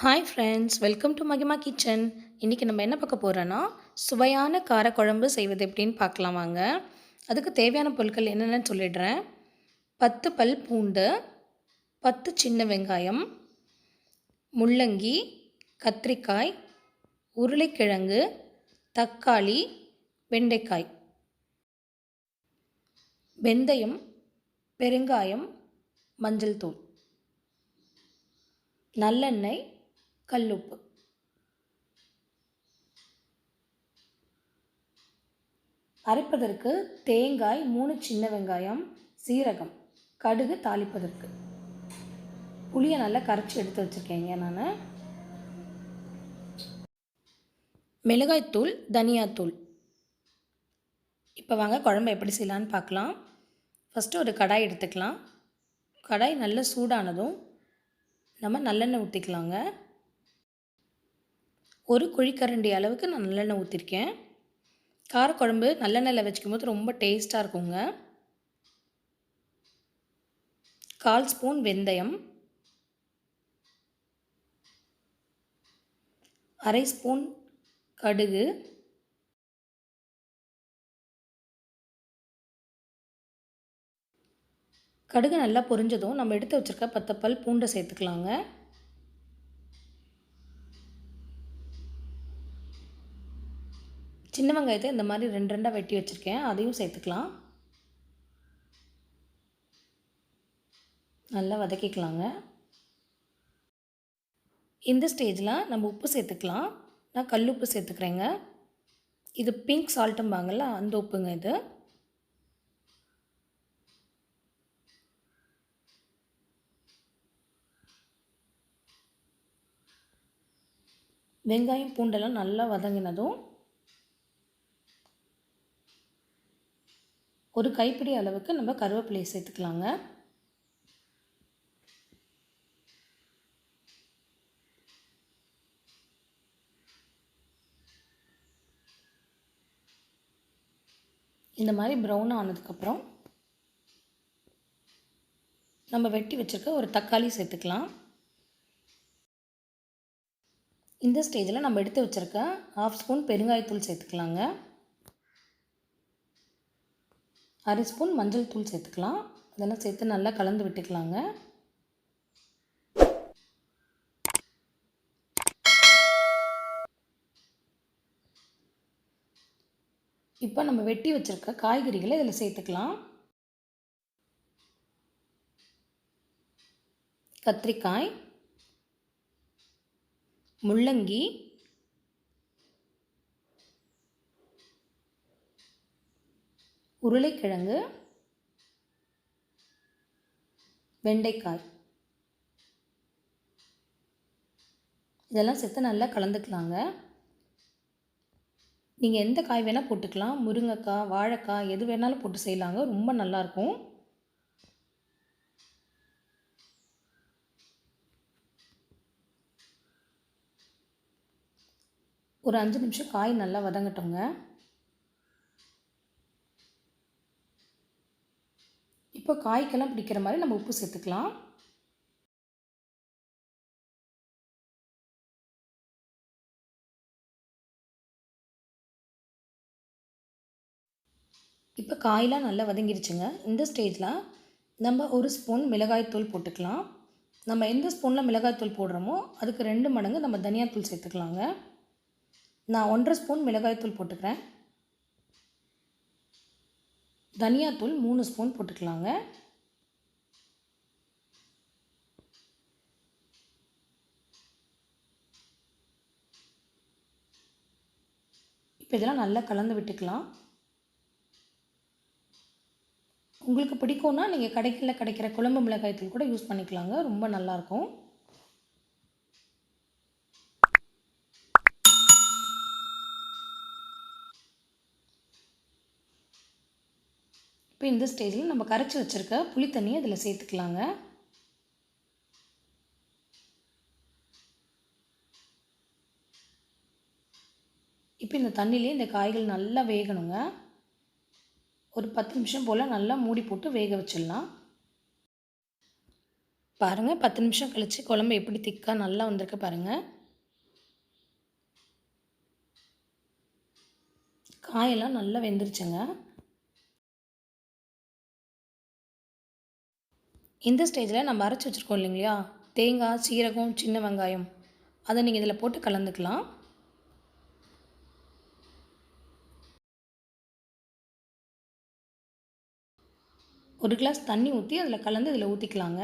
Hi friends welcome to மகிமா kitchen இன்றைக்கி நம்ம என்ன பார்க்க போகிறோன்னா சுவையான காரக்குழம்பு செய்வது எப்படின்னு பார்க்கலாம் வாங்க. அதுக்கு தேவையான பொருட்கள் என்னென்னு சொல்லிடுறேன். பத்து பல் பூண்டு பத்து சின்ன வெங்காயம் முள்ளங்கி கத்திரிக்காய் உருளைக்கிழங்கு தக்காளி வெண்டைக்காய். வெந்தயம் பெருங்காயம் மஞ்சள் தூள். நல்லெண்ணெய் கல்லுப்பு. அரைப்பதற்கு தேங்காய் மூணு சின்ன வெங்காயம் சீரகம். கடுகு தாளிப்பதற்கு. புளியை நல்லா கரைச்சி எடுத்து வச்சுருக்கேங்க நான். மிளகாய்த்தூள் தனியாத்தூள் இப்போ வாங்க குழம்பு எப்படி செய்யலான்னு பார்க்கலாம். ஃபஸ்ட்டு ஒரு கடாய் எடுத்துக்கலாம். கடாய் நல்லா சூடானதும் நம்ம நல்லெண்ணெய் ஊற்றிக்கலாங்க ஒரு குழிக்கரண்டி அளவுக்கு நான் நல்லெண்ணெய் ஊற்றிருக்கேன் காரக்குழம்பு நல்லெண்ணெயில் வச்சுக்கும் போது ரொம்ப டேஸ்ட்டாக இருக்குங்க. கால் ஸ்பூன் வெந்தயம். அரை ஸ்பூன் கடுகு. கடுகு நல்லா பொரிஞ்சதும் நம்ம எடுத்து வச்சுருக்க பத்து பல் பூண்டை சேர்த்துக்கலாங்க. சின்ன வெங்காயத்தை இந்த மாதிரி ரெண்டு ரெண்டாக வெட்டி வச்சுருக்கேன். அதையும் சேர்த்துக்கலாம். நல்லா வதக்கிக்கலாங்க. இந்த ஸ்டேஜில் நம்ம உப்பு சேர்த்துக்கலாம். நான் கல் உப்பு சேர்த்துக்கிறேங்க. இது பிங்க் சால்ட்டும்பாங்கள்ல அந்த உப்புங்க இது. வெங்காயம் பூண்டெல்லாம் நல்லா வதங்கினதும் ஒரு கைப்பிடி அளவுக்கு நம்ம கருவேப்பிலையை சேர்த்துக்கலாங்க. இந்த மாதிரி ப்ரௌன் ஆனதுக்கப்புறம் நம்ம வெட்டி வச்சுருக்க ஒரு தக்காளி சேர்த்துக்கலாம். இந்த ஸ்டேஜில் நம்ம எடுத்து வச்சுருக்க ஹாஃப் ஸ்பூன் பெருங்காயத்தூள் சேர்த்துக்கலாங்க. அரை ஸ்பூன் மஞ்சள் தூள் சேர்த்துக்கலாம். இதெல்லாம் சேர்த்து நல்லா கலந்து விட்டுக்கலாங்க. இப்போ நம்ம வெட்டி வச்சுருக்க காய்கறிகளை இதில் சேர்த்துக்கலாம். கத்திரிக்காய் முள்ளங்கி உருளைக்கிழங்கு வெண்டைக்காய். இதெல்லாம் சேர்த்து நல்லா கலந்துக்கலாங்க. நீங்கள் எந்த காய் வேணால் போட்டுக்கலாம். முருங்கைக்காய் வாழைக்காய் எது வேணாலும் போட்டு செய்யலாங்க. ரொம்ப நல்லாயிருக்கும். ஒரு அஞ்சு நிமிஷம் காய் நல்லா வதங்கட்டோங்க. இப்போ காய்க்கெல்லாம் பிடிக்கிற மாதிரி நம்ம உப்பு சேர்த்துக்கலாம். இப்போ காயெலாம் நல்லா வதங்கிருச்சுங்க. இந்த ஸ்டேஜில் நம்ம ஒரு ஸ்பூன் மிளகாய்த்தூள் போட்டுக்கலாம். நம்ம எந்த ஸ்பூனில் மிளகாய்த்தூள் போடுறோமோ அதுக்கு ரெண்டு மடங்கு நம்ம தனியாத்தூள் சேர்த்துக்கலாங்க. நான் ஒன்றரை ஸ்பூன் மிளகாய்த்தூள் போட்டுக்கிறேன். தனியாத்தூள் மூணு ஸ்பூன் போட்டுக்கலாங்க. இப்போ இதெல்லாம் நல்லா கலந்து விட்டுக்கலாம். உங்களுக்கு பிடிக்கும்னா நீங்கள் கடைகளில் கிடைக்கிற குழம்பு மிளகாய் தூள் கூட யூஸ் பண்ணிக்கலாங்க. ரொம்ப நல்லாயிருக்கும் இப்போ இந்த ஸ்டேஜில் நம்ம கரைச்சி வச்சுருக்க புளி தண்ணியை சேர்த்துக்கலாங்க. இப்போ இந்த தண்ணியிலே இந்த காய்கள் நல்லா வேகணுங்க. ஒரு பத்து நிமிஷம் போல் நல்லா மூடி போட்டு வேக வச்சிடலாம். பாருங்கள் பத்து நிமிஷம் கழித்து குழம்பு எப்படி திக்காக நல்லா வந்திருக்கு பாருங்கள் காயெல்லாம் நல்லா வெந்துருச்சுங்க. இந்த ஸ்டேஜில் நம்ம அரைச்சி வச்சுருக்கோம் இல்லைங்களா? தேங்காய் சீரகம் சின்ன வெங்காயம். அதை நீங்கள் இதில் போட்டு கலந்துக்கலாம். ஒரு கிளாஸ் தண்ணி ஊற்றி அதில் கலந்து இதில் ஊற்றிக்கலாங்க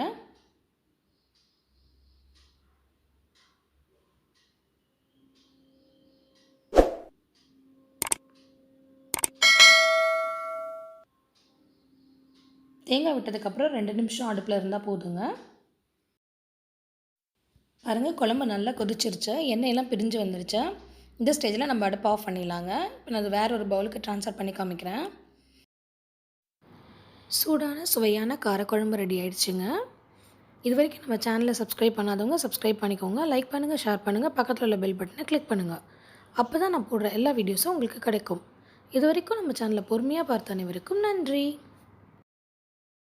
தேங்காய் விட்டதுக்கப்புறம் ரெண்டு நிமிஷம் அடுப்பில் இருந்தால் போதுங்க. பாருங்கள் குழம்பு நல்லா கொதிச்சிருச்சு. எண்ணெயெல்லாம் பிரிஞ்சு வந்துருச்சு. இந்த ஸ்டேஜில் நம்ம அடுப்பு ஆஃப் பண்ணிடலாங்க. இப்போ நான் அது வேற ஒரு பவுலுக்கு ட்ரான்ஸ்ஃபர் பண்ணி காமிக்கிறேன். சூடான சுவையான காரக்குழம்பு ரெடி ஆயிடுச்சுங்க. இது வரைக்கும் நம்ம சேனலை சப்ஸ்கிரைப் பண்ணாதவங்க சப்ஸ்கிரைப் பண்ணிக்கோங்க. லைக் பண்ணுங்கள் ஷேர் பண்ணுங்கள் பக்கத்தில் உள்ள பெல் பட்டனை கிளிக் பண்ணுங்கள் அப்போ தான் நான் போடுற எல்லா வீடியோஸும் உங்களுக்கு கிடைக்கும். இது வரைக்கும் நம்ம சேனலை பொறுமையாக பார்த்த அனைவருக்கும் நன்றி.